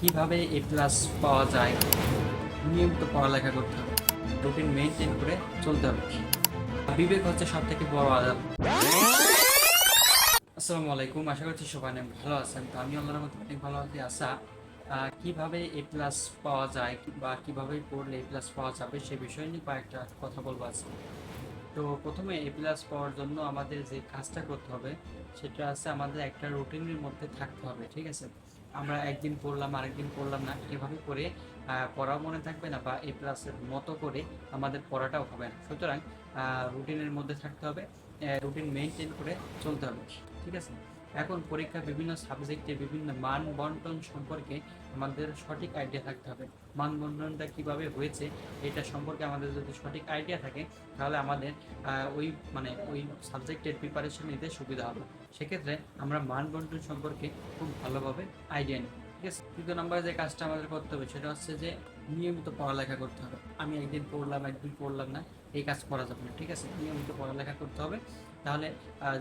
কীভাবে এ প্লাস পাওয়া যায়? নিয়মিত পড়ালেখা করতে হবে। রুটিন মেনটেন করে চলতে হবে। বিবেক হচ্ছে সব থেকে বড় আদাব। আসসালামু আলাইকুম আশা করছি সবাই অনেক ভালো আছেন। তো আমি আল্লাহর মধ্যে অনেক ভালো আছি। আশা আহ, কীভাবে এ প্লাস পাওয়া যায় বা কীভাবে পড়লে এ প্লাস পাওয়া যাবে সে বিষয় নিয়ে কয়েকটা কথা বলব আজকে। তো প্রথমে এ প্লাস পাওয়ার জন্য আমাদের যে কাজটা করতে হবে, সেটা আছে আমাদের একটা রুটিনের মধ্যে থাকতে হবে, ঠিক আছে? আমরা একদিন পড়লাম, আরেকদিন পড়লাম না, এভাবে করে পড়াও মনে থাকবে না বা এ প্লাসের মতো করে আমাদের পড়াটাও হবে না। সুতরাং রুটিনের মধ্যে থাকতে হবে রুটিন মেনটেন করে চলতে হবে, ঠিক আছে? এখন পরীক্ষা বিভিন্ন সাবজেক্টে বিভিন্ন মান বন্টন সম্পর্কে আমাদের সঠিক আইডিয়া থাকতে হবে। মান বন্টনটা কীভাবে হয়েছে, এটা সম্পর্কে আমাদের যদি সঠিক আইডিয়া থাকে, তাহলে আমাদের ওই মানে ওই সাবজেক্টের প্রিপারেশন নিতে সুবিধা হবে। সেক্ষেত্রে আমরা মান বন্টন সম্পর্কে খুব ভালোভাবে আইডিয়া নিই ঠিক আছে তৃতীয় নম্বরে যে কাজটা আমাদের করতে হবে সেটা হচ্ছে যে নিয়মিত পড়ালেখা করতে হবে। আমি একদিন পড়লাম একদিন পড়লাম না, এই কাজ করা যাবে না, ঠিক আছে? নিয়মিত পড়ালেখা করতে হবে। তাহলে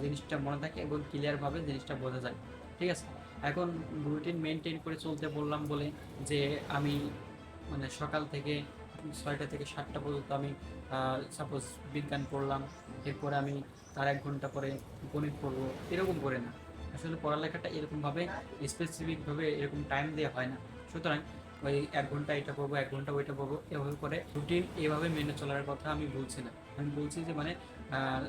জিনিসটা মনে থাকে এবং ক্লিয়ারভাবে জিনিসটা বোঝা যায়, ঠিক আছে? এখন রুটিন মেনটেন করে চলতে বললাম বলে যে আমি মানে সকাল থেকে ছয়টা থেকে সাতটা পর্যন্ত আমি সাপোজ বিজ্ঞান পড়লাম, এরপরে আমি তার এক ঘণ্টা পরে গণিত পড়ব, এরকম করে না। আসলে পড়ালেখাটা এরকমভাবে স্পেসিফিকভাবে এরকম টাইম দেওয়া হয় না। সুতরাং ওই এক ঘণ্টা এটা পড়ব, এক ঘণ্টা ওইটা পড়ব, এভাবে করে রুটিন এভাবে মেনে চলার কথা আমি বলছি না। আমি বলছি যে মানে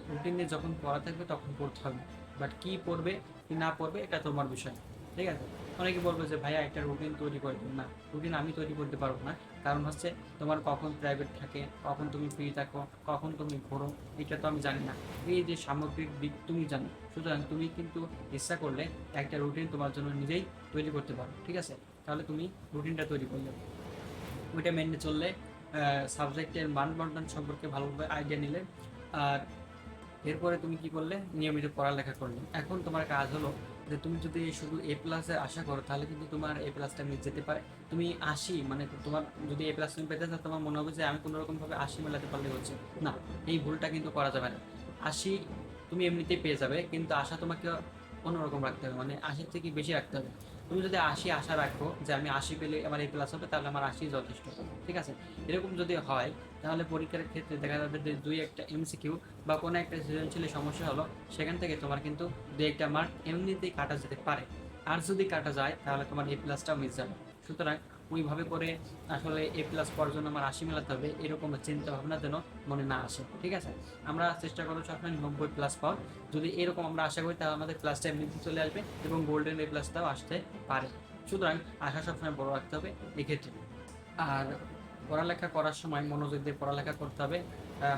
রুটিনে যখন পড়া থাকবে তখন পড়তে হবে। বাট কী পড়বে, কি না পড়বে, এটা তোমার বিষয়। ঠিক আছে? অনেকে বলবে যে, ভাইয়া, একটা রুটিন তৈরি করে দিন না রুটিন আমি তৈরি করতে পারব না। কারণ হচ্ছে, তোমার কখন প্রাইভেট থাকে, কখন তুমি ফ্রি থাকো, কখন তুমি ঘোরো, এটা তো আমি জানি না। এই যে সামগ্রিক দিক তুমি জানো, সুতরাং তুমি কিন্তু ইচ্ছা করলে একটা রুটিন তোমার জন্য নিজেই তৈরি করতে পারো, ঠিক আছে? তাহলে তুমি রুটিনটা তৈরি করলে। ওইটা মেনে চললে সাবজেক্টের মান বন্টন সম্পর্কে ভালোভাবে আইডিয়া নিলে, আর এরপরে তুমি কি করলে? নিয়মিত পড়ালেখা করলে। এখন তোমার কাজ হলো যে তুমি যদি শুধু এ প্লাসের আশা করো, তাহলে কিন্তু তোমার এ প্লাসটা মিস যেতে পারে। তুমি আশি মানে তোমার যদি এ প্লাস তুমি পেতে চাও, তোমার মনে হবে যে আমি কোনো রকম ভাবে আশি মেলাতে পারলে হচ্ছে। না, এই ভুলটা কিন্তু করা যাবে না। আশি তুমি এমনিতেই পেয়ে যাবে, কিন্তু আশা তোমাকে অন্যরকম রাখতে হবে মানে আশির থেকে বেশি রাখতে হবে। তুমি যদি আশি আশা রাখো যে আমি আশি পেলে আমার এই প্লাস হবে, তাহলে আমার আশি যথেষ্ট, ঠিক আছে? এরকম যদি হয়, তাহলে পরীক্ষার ক্ষেত্রে দেখা যাবে যে দুই একটা এমসিকিউ বা কোনো একটা সৃজনশীলের সমস্যা হলো, সেখান থেকে তোমার কিন্তু দু একটা মার্ক এমনিতেই কাটা যেতে পারে। আর যদি কাটা যায়, তাহলে তোমার এ প্লাসটাও মিস যাবে। সুতরাং ওইভাবে করে আসলে এ প্লাস পাওয়ার জন্য আমার আশি মেলাতে হবে, এরকম চিন্তা ভাবনা যেন মনে না আসে, ঠিক আছে? আমরা চেষ্টা করব সবসময় নব্বই প্লাস পাওয়ার, যদি এরকম আমরা আশা করি তাহলে আমাদের প্লাসটা এমনিতে চলে আসবে এবং গোল্ডেন এ প্লাসটাও আসতে পারে। সুতরাং আশা সবসময় বড় রাখতে হবে এক্ষেত্রে। আর পড়ালেখা করার সময় মনোযোগ দিয়ে পড়ালেখা করতে হবে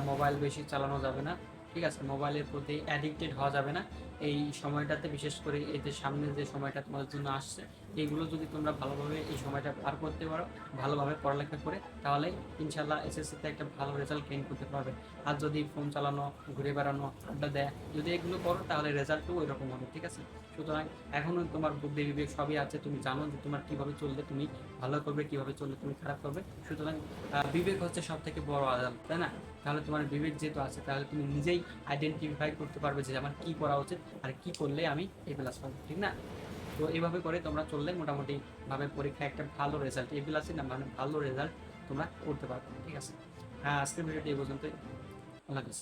মোবাইল বেশি চালানো যাবে না, ঠিক আছে? মোবাইলের প্রতি অ্যাডিক্টেড হওয়া যাবে না। এই সময়টাতে বিশেষ করে এতে সামনে যে সময়টা তোমাদের জন্য আসছে এইগুলো যদি তোমরা ভালোভাবে এই সময়টা পার করতে পারো, ভালোভাবে পড়ালেখা করে, তাহলে ইনশাল্লাহ এসএসসিতে একটা ভালো রেজাল্ট গেইন করতে পারবে। আর যদি ফোন চালানো, ঘুরে বেড়ানো, আড্ডা দেয়, যদি এগুলো করো, তাহলে রেজাল্টও ওই রকম হবে, ঠিক আছে? সুতরাং এখনও তোমার বুদ্ধি বিবেক সবই আছে, তুমি জানো যে তোমার কীভাবে চললে তুমি ভালো করবে, কীভাবে চললে তুমি খারাপ করবে। সুতরাং বিবেক হচ্ছে সব থেকে বড় আদাল, তাই না? তাহলে তোমার বিবেক যেহেতু আছে, তাহলে তুমি নিজেই আইডেন্টিফাই করতে পারবে যে আমার কি করা উচিত, আর কি করলে আমি এই প্লাস পাবো, ঠিক না? তো এইভাবে করে তোমরা চললে মোটামুটি ভাবে পরীক্ষা একটা ভালো রেজাল্ট এ প্লাসই না মানে ভালো রেজাল্ট তোমরা করতে পারবে, ঠিক আছে? হ্যাঁ আজকের ভিডিওটি এই পর্যন্ত আল্লাহ হাফিজ।